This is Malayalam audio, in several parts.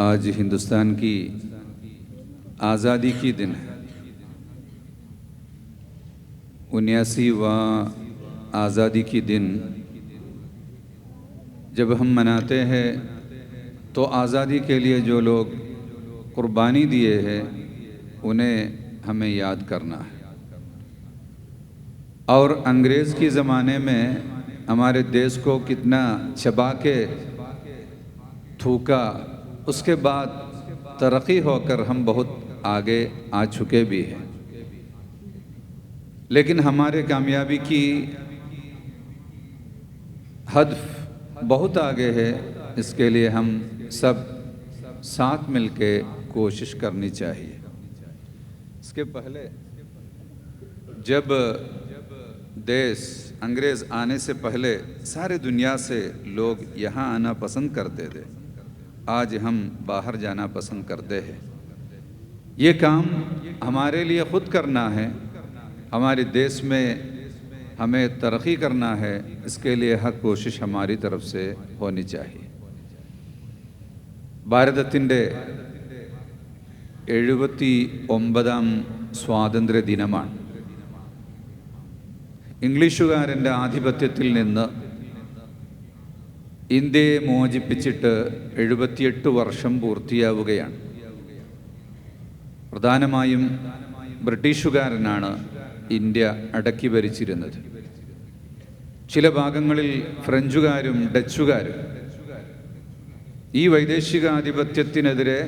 आज हिंदुस्तान की आज़ादी की दिन है। उन्यासी व आज़ादी की दिन जब हम मनाते हैं तो आज़ादी के लिए जो लोग कुर्बानी दिए हैं, उन्हें हमें याद करना है। और अंग्रेज़ की ज़माने में हमारे देश को कितना चबा के थूका उसके बाद तरक्की होकर हम बहुत आगे आ चुके भी हैं। लेकिन हमारे कामयाबी की हद बहुत आगे है, इसके लिए हम सब साथ मिलके कोशिश करनी चाहिए। इसके पहले, जब देश अंग्रेज़ आने से पहले सारे दुनिया से लोग यहाँ आना पसंद करते थे आज हम बाहर जाना पसंद करते हैं ये काम हमारे लिए खुद करना है हमारे देश में हमें तरक्की करना है इसके लिए हर कोशिश हमारी तरफ से होनी चाहिए ഭാരതത്തിൻ്റെ എഴുപത്തി ഒമ്പതാം സ്വാതന്ത്ര്യ ദിനമാണ് ഇംഗ്ലീഷുകാരൻ്റെ ആധിപത്യത്തിൽ നിന്ന് ഇന്ത്യയെ മോചിപ്പിച്ചിട്ട് എഴുപത്തിയെട്ട് വർഷം പൂർത്തിയാവുകയാണ്. പ്രധാനമായും ബ്രിട്ടീഷുകാരനാണ് ഇന്ത്യ അടക്കി ഭരിച്ചിരുന്നത്. ചില ഭാഗങ്ങളിൽ ഫ്രഞ്ചുകാരും ഡച്ചുകാരും. ഈ വൈദേശികാധിപത്യത്തിനെതിരെ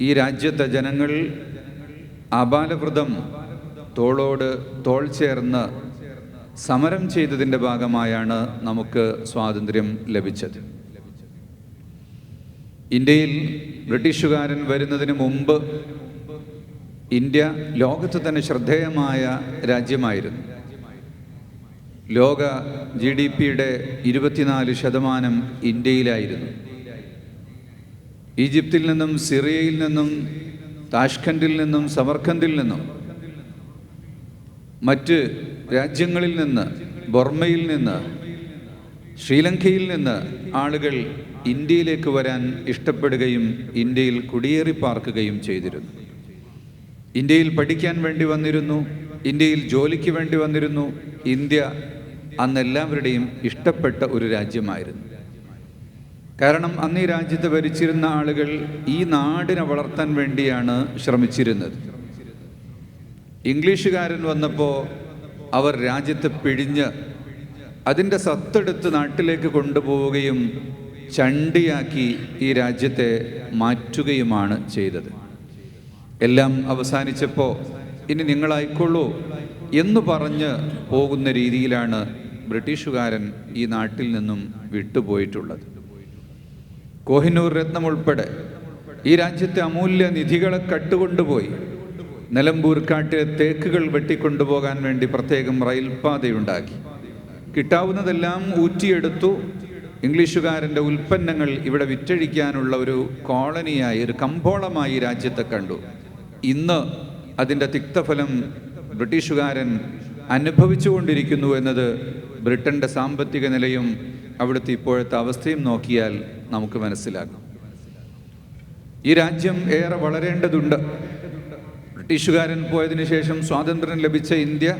ഈ രാജ്യത്തെ ജനങ്ങൾ അപാലവൃതം തോളോട് തോൾ ചേർന്ന് സമരം ചെയ്തതിന്റെ ഭാഗമായാണ് നമുക്ക് സ്വാതന്ത്ര്യം ലഭിച്ചത്. ഇന്ത്യയിൽ ബ്രിട്ടീഷുകാരൻ വരുന്നതിന് മുമ്പ് ഇന്ത്യ ലോകത്ത് തന്നെ ശ്രദ്ധേയമായ രാജ്യമായിരുന്നു. ലോക ജി ഡി പിയുടെ ഇരുപത്തിനാല് ശതമാനം ഇന്ത്യയിലായിരുന്നു. ഈജിപ്തിൽ നിന്നും സിറിയയിൽ നിന്നും താഷ്ഖൻഡിൽ നിന്നും സമർഖണ്ഡിൽ നിന്നും മറ്റ് രാജ്യങ്ങളിൽ നിന്ന് ബർമ്മയിൽ നിന്ന് ശ്രീലങ്കയിൽ നിന്ന് ആളുകൾ ഇന്ത്യയിലേക്ക് വരാൻ ഇഷ്ടപ്പെടുകയും ഇന്ത്യയിൽ കുടിയേറി പാർക്കുകയും ചെയ്തിരുന്നു. ഇന്ത്യയിൽ പഠിക്കാൻ വേണ്ടി വന്നിരുന്നു ഇന്ത്യയിൽ ജോലിക്ക് വേണ്ടി വന്നിരുന്നു. ഇന്ത്യ അന്ന് എല്ലാവരുടെയും ഇഷ്ടപ്പെട്ട ഒരു രാജ്യമായിരുന്നു. കാരണം അന്ന് ഈ രാജ്യത്ത് ഭരിച്ചിരുന്ന ആളുകൾ ഈ നാടിനെ വളർത്താൻ വേണ്ടിയാണ് ശ്രമിച്ചിരുന്നത്. ഇംഗ്ലീഷുകാരൻ വന്നപ്പോൾ അവർ രാജ്യത്തെ പിഴിഞ്ഞ് അതിന്റെ സത്തെടുത്ത് നാട്ടിലേക്ക് കൊണ്ടുപോവുകയും ചണ്ടിയാക്കി ഈ രാജ്യത്തെ മാറ്റുകയുമാണ് ചെയ്തത്. എല്ലാം അവസാനിച്ചപ്പോൾ ഇനി നിങ്ങളായിക്കൊള്ളൂ എന്ന് പറഞ്ഞ് പോകുന്ന രീതിയിലാണ് ബ്രിട്ടീഷുകാരൻ ഈ നാട്ടിൽ നിന്നും വിട്ടുപോയിട്ടുള്ളത്. കോഹിനൂർ രത്നം ഉൾപ്പെടെ ഈ രാജ്യത്തെ അമൂല്യ നിധികളെ കട്ടുകൊണ്ടുപോയി. നിലമ്പൂർ കാട്ടിലെ തേക്കുകൾ വെട്ടിക്കൊണ്ടുപോകാൻ വേണ്ടി പ്രത്യേകം റെയിൽപാതയുണ്ടാക്കി. കിട്ടാവുന്നതെല്ലാം ഊറ്റിയെടുത്തു. ഇംഗ്ലീഷുകാരന്റെ ഉൽപ്പന്നങ്ങൾ ഇവിടെ വിറ്റഴിക്കാനുള്ള ഒരു കോളനിയായി ഒരു കമ്പോളമായി രാജ്യത്തെ കണ്ടു. ഇന്ന് അതിന്റെ തിക്തഫലം ബ്രിട്ടീഷുകാരൻ അനുഭവിച്ചുകൊണ്ടിരിക്കുന്നു എന്നത് ബ്രിട്ടന്റെ സാമ്പത്തിക നിലയും അവിടുത്തെ ഇപ്പോഴത്തെ അവസ്ഥയും നോക്കിയാൽ നമുക്ക് മനസ്സിലാകും. ഈ രാജ്യം ഏറെ വളരേണ്ടതുണ്ട്. ബ്രിട്ടീഷുകാരൻ പോയതിനു ശേഷം സ്വാതന്ത്ര്യം ലഭിച്ച ഇന്ത്യ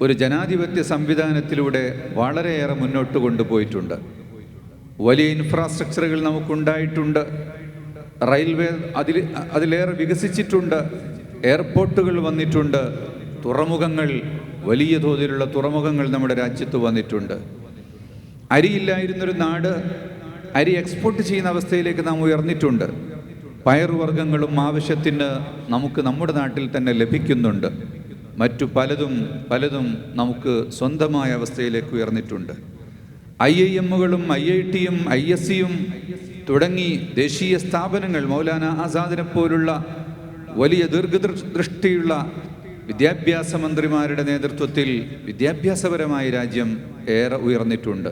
ഒരു ജനാധിപത്യ സംവിധാനത്തിലൂടെ വളരെയേറെ മുന്നോട്ട് കൊണ്ടുപോയിട്ടുണ്ട്. വലിയ ഇൻഫ്രാസ്ട്രക്ചറുകൾ നമുക്കുണ്ടായിട്ടുണ്ട്. റെയിൽവേ അതിൽ അതിലേറെ വികസിച്ചിട്ടുണ്ട്. എയർപോർട്ടുകൾ വന്നിട്ടുണ്ട്. തുറമുഖങ്ങൾ വലിയ തോതിലുള്ള തുറമുഖങ്ങൾ നമ്മുടെ രാജ്യത്ത് വന്നിട്ടുണ്ട്. അരിയില്ലായിരുന്നൊരു നാട് അരി എക്സ്പോർട്ട് ചെയ്യുന്ന അവസ്ഥയിലേക്ക് നാം ഉയർന്നിട്ടുണ്ട്. പയറുവർഗങ്ങളും ആവശ്യത്തിന് നമുക്ക് നമ്മുടെ നാട്ടിൽ തന്നെ ലഭിക്കുന്നുണ്ട്. മറ്റു പലതും പലതും നമുക്ക് സ്വന്തമായ അവസ്ഥയിലേക്ക് ഉയർന്നിട്ടുണ്ട്. ഐ ഐ എമ്മുകളും ഐ ഐ ടിയും ഐ എസ് സിയും തുടങ്ങി ദേശീയ സ്ഥാപനങ്ങൾ മൗലാന ആസാദിനെ പോലുള്ള വലിയ ദീർഘദൃഷ്ടിയുള്ള വിദ്യാഭ്യാസ മന്ത്രിമാരുടെ നേതൃത്വത്തിൽ വിദ്യാഭ്യാസപരമായ രാജ്യം ഏറെ ഉയർന്നിട്ടുണ്ട്.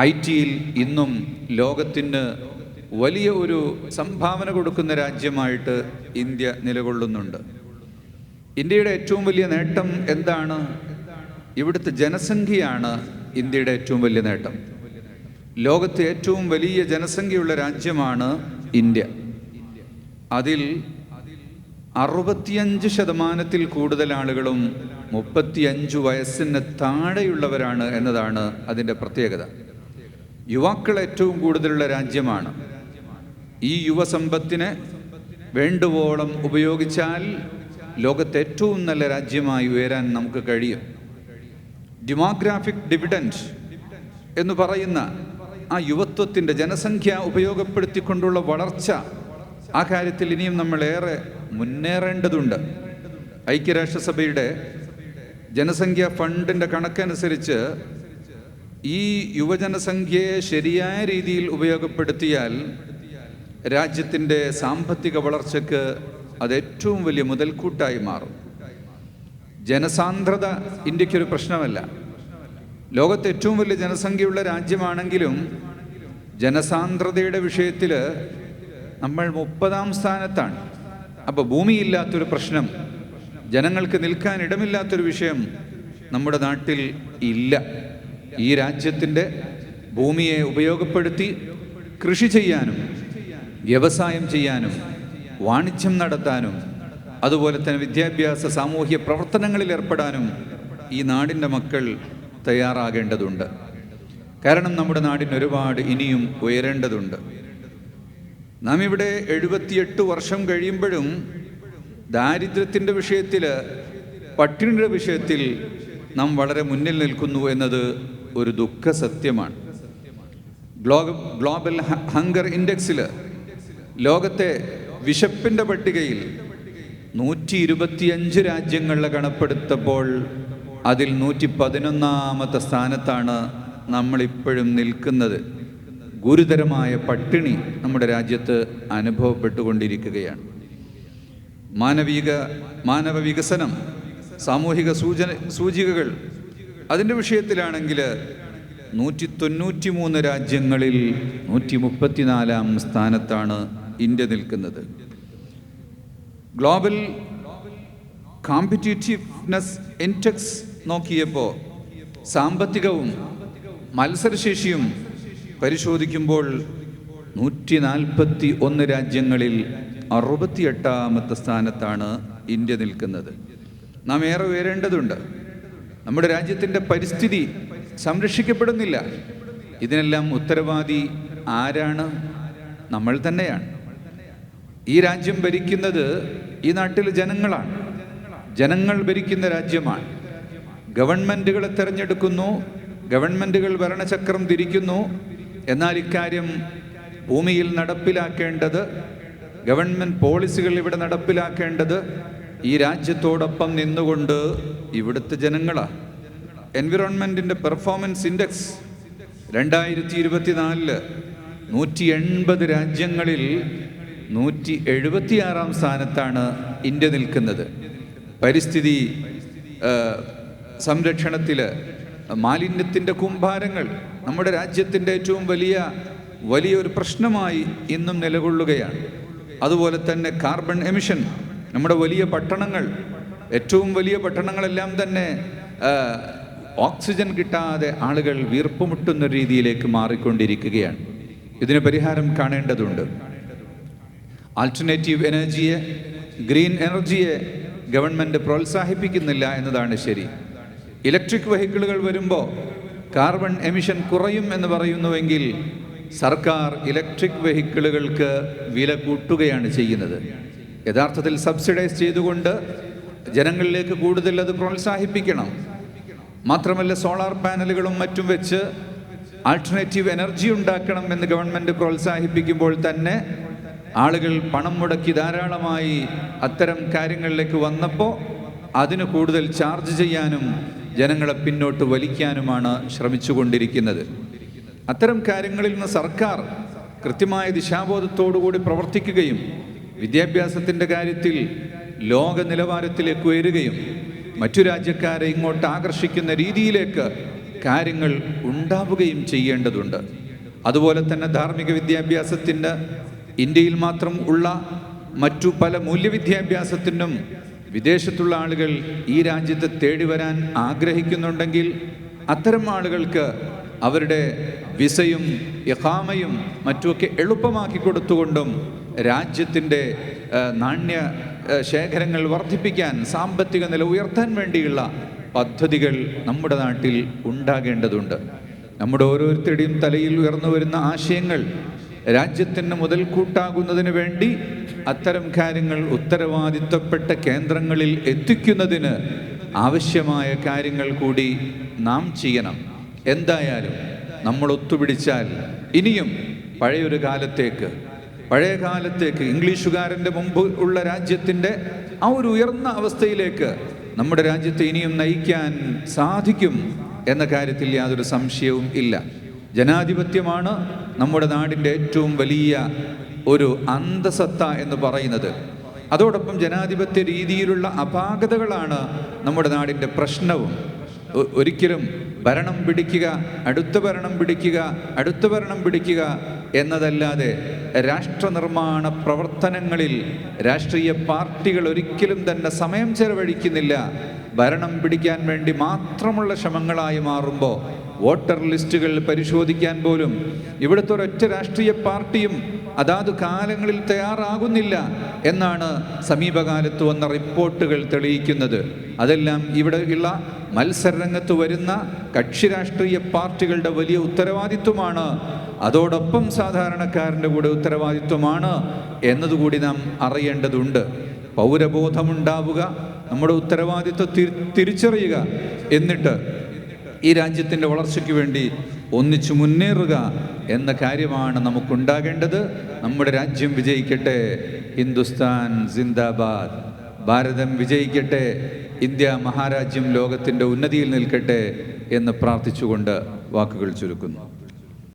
ഐ ടിയിൽ ഇന്നും ലോകത്തിന് വലിയ ഒരു സംഭാവന കൊടുക്കുന്ന രാജ്യമായിട്ട് ഇന്ത്യ നിലകൊള്ളുന്നുണ്ട്. ഇന്ത്യയുടെ ഏറ്റവും വലിയ നേട്ടം എന്താണ്? ഇവിടുത്തെ ജനസംഖ്യയാണ് ഇന്ത്യയുടെ ഏറ്റവും വലിയ നേട്ടം. ലോകത്തെ ഏറ്റവും വലിയ ജനസംഖ്യയുള്ള രാജ്യമാണ് ഇന്ത്യ. അതിൽ അറുപത്തിയഞ്ച് ശതമാനത്തിൽ കൂടുതൽ ആളുകളും മുപ്പത്തിയഞ്ച് വയസ്സിന് താഴെയുള്ളവരാണ് എന്നതാണ് അതിന്റെ പ്രത്യേകത. യുവാക്കൾ ഏറ്റവും കൂടുതലുള്ള രാജ്യമാണ്. ഈ യുവസമ്പത്തിനെ വേണ്ടുവോളം ഉപയോഗിച്ചാൽ ലോകത്തെ ഏറ്റവും നല്ല രാജ്യമായി ഉയരാൻ നമുക്ക് കഴിയും. ഡെമോഗ്രാഫിക് ഡിവിഡൻഡ് എന്ന് പറയുന്ന ആ യുവത്വത്തിന്റെ ജനസംഖ്യ ഉപയോഗപ്പെടുത്തിക്കൊണ്ടുള്ള വളർച്ച ആ കാര്യത്തിൽ ഇനിയും നമ്മൾ ഏറെ മുന്നേറേണ്ടതുണ്ട്. ഐക്യരാഷ്ട്രസഭയുടെ ജനസംഖ്യാ ഫണ്ടിന്റെ കണക്കനുസരിച്ച് ഈ യുവജനസംഖ്യയെ ശരിയായ രീതിയിൽ ഉപയോഗപ്പെടുത്തിയാൽ രാജ്യത്തിന്റെ സാമ്പത്തിക വളർച്ചയ്ക്ക് അത് ഏറ്റവും വലിയ മുതൽക്കൂട്ടായി മാറും. ജനസാന്ദ്രത ഇന്ത്യക്കൊരു പ്രശ്നമല്ല. ലോകത്ത് ഏറ്റവും വലിയ ജനസംഖ്യയുള്ള രാജ്യമാണെങ്കിലും ജനസാന്ദ്രതയുടെ വിഷയത്തിൽ നമ്മൾ മുപ്പതാം സ്ഥാനത്താണ്. അപ്പോൾ ഭൂമിയില്ലാത്തൊരു പ്രശ്നം ജനങ്ങൾക്ക് നിൽക്കാൻ ഇടമില്ലാത്തൊരു വിഷയം നമ്മുടെ നാട്ടിൽ ഇല്ല. ഈ രാജ്യത്തിന്റെ ഭൂമിയെ ഉപയോഗപ്പെടുത്തി കൃഷി ചെയ്യാനും വ്യവസായം ചെയ്യാനും വാണിജ്യം നടത്താനും അതുപോലെ തന്നെ വിദ്യാഭ്യാസ സാമൂഹ്യ പ്രവർത്തനങ്ങളിൽ ഏർപ്പെടാനും ഈ നാടിന്റെ മക്കൾ തയ്യാറാകേണ്ടതുണ്ട്. കാരണം നമ്മുടെ നാടിന് ഒരുപാട് ഇനിയും ഉയരേണ്ടതുണ്ട്. നാം ഇവിടെ എഴുപത്തിയെട്ട് വർഷം കഴിയുമ്പോഴും ദാരിദ്ര്യത്തിന്റെ വിഷയത്തിൽ പട്ടിണിയുടെ വിഷയത്തിൽ നാം വളരെ മുന്നിൽ നിൽക്കുന്നു എന്നത് ഒരു ദുഃഖ സത്യമാണ് ഗ്ലോ ഗ്ലോബൽ ഹങ്കർ ഇൻഡെക്സിൽ ലോകത്തെ വിശപ്പിന്റെ പട്ടികയിൽ നൂറ്റി ഇരുപത്തിയഞ്ച് രാജ്യങ്ങളെ കണപ്പെടുത്തപ്പോൾ അതിൽ നൂറ്റി പതിനൊന്നാമത്തെ സ്ഥാനത്താണ് നമ്മളിപ്പോഴും നിൽക്കുന്നത്. ഗുരുതരമായ പട്ടിണി നമ്മുടെ രാജ്യത്ത് അനുഭവപ്പെട്ടുകൊണ്ടിരിക്കുകയാണ്. മാനവിക മാനവ വികസനം സാമൂഹിക സൂചന സൂചികകൾ അതിന്റെ വിഷയത്തിലാണെങ്കിൽ നൂറ്റി തൊണ്ണൂറ്റി മൂന്ന് രാജ്യങ്ങളിൽ നൂറ്റി മുപ്പത്തിനാലാം സ്ഥാനത്താണ് ഇന്ത്യ നിൽക്കുന്നത്. ഗ്ലോബൽ കോമ്പറ്റീറ്റീവ്നെസ് ഇൻഡെക്സ് നോക്കിയപ്പോൾ സാമ്പത്തികവും മത്സരശേഷിയും പരിശോധിക്കുമ്പോൾ നൂറ്റി നാൽപ്പത്തി ഒന്ന് രാജ്യങ്ങളിൽ അറുപത്തിയെട്ടാമത്തെ സ്ഥാനത്താണ് ഇന്ത്യ നിൽക്കുന്നത്. നാം ഏറെ ഉയരേണ്ടതുണ്ട്. നമ്മുടെ രാജ്യത്തിന്റെ പരിസ്ഥിതി സംരക്ഷിക്കപ്പെടുന്നില്ല. ഇതിനെല്ലാം ഉത്തരവാദി ആരാണ്? നമ്മൾ തന്നെയാണ്. ഈ രാജ്യം ഭരിക്കുന്നത് ഈ നാട്ടിൽ ജനങ്ങളാണ്. ജനങ്ങൾ ഭരിക്കുന്ന രാജ്യമാണ്. ഗവൺമെന്റുകളെ തിരഞ്ഞെടുക്കുന്നു. ഗവൺമെന്റുകൾ ഭരണചക്രം തിരിക്കുന്നു. എന്നാൽ ഇക്കാര്യം ഭൂമിയിൽ നടപ്പിലാക്കേണ്ടത് ഗവൺമെന്റ് പോളിസികൾ ഇവിടെ നടപ്പിലാക്കേണ്ടത് ഈ രാജ്യത്തോടൊപ്പം നിന്നുകൊണ്ട് ഇവിടുത്തെ ജനങ്ങളാണ്. എൻവിറോൺമെന്റിന്റെ പെർഫോമൻസ് ഇൻഡെക്സ് രണ്ടായിരത്തി ഇരുപത്തിനാലിൽ നൂറ്റി എൺപത് രാജ്യങ്ങളിൽ നൂറ്റി എഴുപത്തിയാറാം സ്ഥാനത്താണ് ഇന്ത്യ നിൽക്കുന്നത്. പരിസ്ഥിതി സംരക്ഷണത്തിൽ മാലിന്യത്തിന്റെ കുംഭാരങ്ങൾ നമ്മുടെ രാജ്യത്തിന്റെ ഏറ്റവും വലിയ വലിയൊരു പ്രശ്നമായി ഇന്നും നിലകൊള്ളുകയാണ്. അതുപോലെ തന്നെ കാർബൺ എമിഷൻ നമ്മുടെ വലിയ പട്ടണങ്ങൾ ഏറ്റവും വലിയ പട്ടണങ്ങളെല്ലാം തന്നെ ഓക്സിജൻ കിട്ടാതെ ആളുകൾ വീർപ്പുമുട്ടുന്ന രീതിയിലേക്ക് മാറിക്കൊണ്ടിരിക്കുകയാണ്. ഇതിന് പരിഹാരം കാണേണ്ടതുണ്ട്. ആൾട്ടർനേറ്റീവ് എനർജിയെ ഗ്രീൻ എനർജിയെ ഗവൺമെന്റ് പ്രോത്സാഹിപ്പിക്കുന്നില്ല എന്നതാണ് ശരി. ഇലക്ട്രിക് വെഹിക്കിളുകൾ വരുമ്പോൾ കാർബൺ എമിഷൻ കുറയും എന്ന് പറയുന്നുവെങ്കിൽ സർക്കാർ ഇലക്ട്രിക് വെഹിക്കിളുകൾക്ക് വില കൂട്ടുകയാണ് ചെയ്യുന്നത്. യഥാർത്ഥത്തിൽ സബ്സിഡൈസ് ചെയ്തുകൊണ്ട് ജനങ്ങളിലേക്ക് കൂടുതൽ അത് പ്രോത്സാഹിപ്പിക്കണം. മാത്രമല്ല സോളാർ പാനലുകളും മറ്റും വെച്ച് ആൾട്ടർനേറ്റീവ് എനർജി ഉണ്ടാക്കണം എന്ന് ഗവൺമെന്റ് പ്രോത്സാഹിപ്പിക്കുമ്പോൾ തന്നെ ആളുകൾ പണം മുടക്കി ധാരാളമായി അത്തരം കാര്യങ്ങളിലേക്ക് വന്നപ്പോൾ അതിന് കൂടുതൽ ചാർജ് ചെയ്യാനും ജനങ്ങളെ പിന്നോട്ട് വലിക്കാനുമാണ് ശ്രമിച്ചുകൊണ്ടിരിക്കുന്നത്. അത്തരം കാര്യങ്ങളിൽ നിന്ന് സർക്കാർ കൃത്യമായ ദിശാബോധത്തോടുകൂടി പ്രവർത്തിക്കുകയും വിദ്യാഭ്യാസത്തിന്റെ കാര്യത്തിൽ ലോക നിലവാരത്തിലേക്ക് ഉയരുകയും മറ്റു രാജ്യക്കാരെ ഇങ്ങോട്ട് ആകർഷിക്കുന്ന രീതിയിലേക്ക് കാര്യങ്ങൾ ഉണ്ടാവുകയും ചെയ്യേണ്ടതുണ്ട്. അതുപോലെ തന്നെ ധാർമ്മിക വിദ്യാഭ്യാസത്തിന്റെ ഇന്ത്യയിൽ മാത്രം ഉള്ള മറ്റു പല മൂല്യവിദ്യാഭ്യാസത്തിനും വിദേശത്തുള്ള ആളുകൾ ഈ രാജ്യത്ത് തേടി വരാൻ ആഗ്രഹിക്കുന്നുണ്ടെങ്കിൽ അത്തരം ആളുകൾക്ക് അവരുടെ വിസയും യഹാമയും മറ്റുമൊക്കെ എളുപ്പമാക്കി കൊടുത്തുകൊണ്ടും രാജ്യത്തിന്റെ നാണ്യ ശേഖരങ്ങൾ വർദ്ധിപ്പിക്കാൻ സാമ്പത്തിക നില ഉയർത്താൻ വേണ്ടിയുള്ള പദ്ധതികൾ നമ്മുടെ നാട്ടിൽ ഉണ്ടാകേണ്ടതുണ്ട്. നമ്മുടെ ഓരോരുത്തരുടെയും തലയിൽ ഉയർന്നു വരുന്ന ആശയങ്ങൾ രാജ്യത്തിന് മുതൽക്കൂട്ടാകുന്നതിന് വേണ്ടി അത്തരം കാര്യങ്ങൾ ഉത്തരവാദിത്വപ്പെട്ട കേന്ദ്രങ്ങളിൽ എത്തിക്കുന്നതിന് ആവശ്യമായ കാര്യങ്ങൾ കൂടി നാം ചെയ്യണം. എന്തായാലും നമ്മൾ ഒത്തുപിടിച്ചാൽ ഇനിയും പഴയൊരു കാലത്തേക്ക് പഴയ കാലത്തേക്ക് ഇംഗ്ലീഷുകാരന്റെ മുമ്പ് ഉള്ള രാജ്യത്തിന്റെ ആ ഒരു ഉയർന്ന അവസ്ഥയിലേക്ക് നമ്മുടെ രാജ്യത്തെ ഇനിയും നയിക്കാൻ സാധിക്കും എന്ന കാര്യത്തിൽ യാതൊരു സംശയവും ഇല്ല. ജനാധിപത്യമാണ് നമ്മുടെ നാടിന്റെ ഏറ്റവും വലിയ ഒരു അന്തസത്ത എന്ന് പറയുന്നത്. അതോടൊപ്പം ജനാധിപത്യ രീതിയിലുള്ള അപാകതകളാണ് നമ്മുടെ നാടിന്റെ പ്രശ്നവും. ഒരിക്കലും ഭരണം പിടിക്കുക അടുത്ത ഭരണം പിടിക്കുക അടുത്ത ഭരണം പിടിക്കുക എന്നതല്ലാതെ രാഷ്ട്രനിർമ്മാണ പ്രവർത്തനങ്ങളിൽ രാഷ്ട്രീയ പാർട്ടികൾ ഒരിക്കലും തന്നെ സമയം ചെലവഴിക്കുന്നില്ല. ഭരണം പിടിക്കാൻ വേണ്ടി മാത്രമുള്ള ശ്രമങ്ങളായി മാറുമ്പോൾ വോട്ടർ ലിസ്റ്റുകൾ പരിശോധിക്കാൻ പോലും ഇവിടുത്തെ ഒരൊറ്റ രാഷ്ട്രീയ പാർട്ടിയും അതാത് കാലങ്ങളിൽ തയ്യാറാകുന്നില്ല എന്നാണ് സമീപകാലത്ത് വന്ന റിപ്പോർട്ടുകൾ തെളിയിക്കുന്നത്. അതെല്ലാം ഇവിടെയുള്ള മത്സരരംഗത്ത് വരുന്ന കക്ഷി രാഷ്ട്രീയ പാർട്ടികളുടെ വലിയ ഉത്തരവാദിത്വമാണ്. അതോടൊപ്പം സാധാരണക്കാരന്റെ കൂടെ ഉത്തരവാദിത്വമാണ് എന്നതുകൂടി നാം അറിയേണ്ടതുണ്ട്. പൗരബോധമുണ്ടാവുക നമ്മുടെ ഉത്തരവാദിത്വം തിരിച്ചറിയുക എന്നിട്ട് ഈ രാജ്യത്തിന്റെ വളർച്ചയ്ക്ക് വേണ്ടി ഒന്നിച്ചു മുന്നേറുക എന്ന കാര്യമാണ് നമുക്കുണ്ടാകേണ്ടത്. നമ്മുടെ രാജ്യം വിജയിക്കട്ടെ. ഹിന്ദുസ്ഥാൻ സിന്ദാബാദ്. ഭാരതം വിജയിക്കട്ടെ. ഇന്ത്യ മഹാരാജ്യം ലോകത്തിന്റെ ഉന്നതിയിൽ നിൽക്കട്ടെ എന്ന് പ്രാർത്ഥിച്ചുകൊണ്ട് വാക്കുകൾ ചുരുക്കുന്നു.